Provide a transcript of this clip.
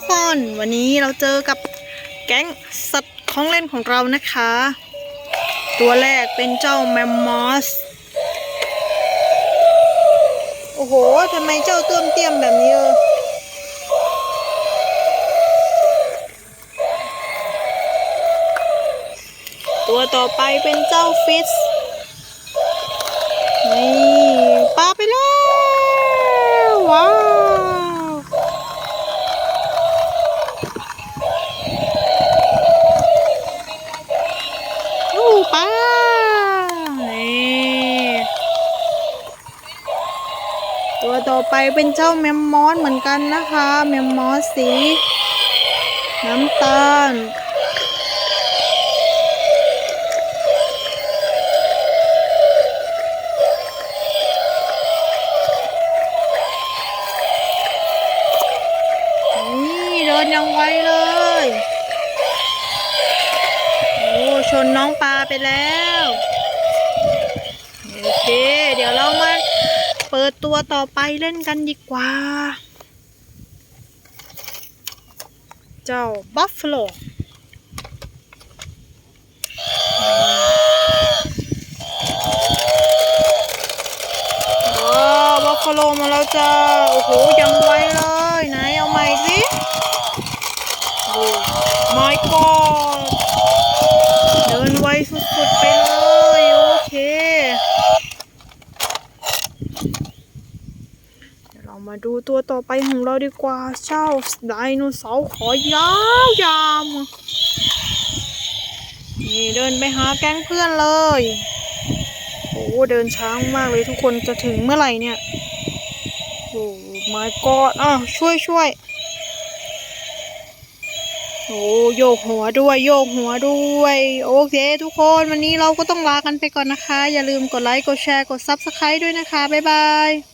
กคน วันนี้เราเจอกับแก๊งสัตว์ของเล่นของเรานะคะ ตัวแรกเป็นเจ้าแมมมอส โอ้โหทำไมเจ้าเตื้มเตี้ยมแบบนี้เออตัวต่อไปเป็นเจ้าฟิชนี่ปลาไปแล้ว ว้าว ลูกปลานี่ ตัวต่อไปเป็นเจ้าแมมมอสเหมือนกันนะคะ แมมมอสสี น้ำตาล นี่เดินยังไวเลย โอ้ชนน้องปลาไปแล้ว โอเค เดี๋ยวเรามา เปิดตัวต่อไปเล่นกันดีกว่า เจ้าบัฟฟ a โลว้าวบัฟฟาโลมาแล้วจ้า โอ้โห ยังไวเลย ไหนเอาใหม่สิโอ้ my god เดินไวสุดๆไปเลย โอเค เดี๋ยวเรา มาดูตัวต่อไปของเราดีกว่า เจ้าไดโนเสาร์ขอยาวยาวนี่เดินไปหาแก๊งเพื่อนเลย โอ้เดินช้ามากเลยทุกคนจะถึงเมื่อไหร่เนี่ย โอ้ my god อ้าวช่วยช่วยโอ้โยกหัวด้วยโยกหัวด้วย โอเค ทุกคนวันนี้เราก็ต้องลากันไปก่อนนะคะ อย่าลืมกดไลค์ กดแชร์ กด Subscribe ด้วยนะคะ บ๊ายบาย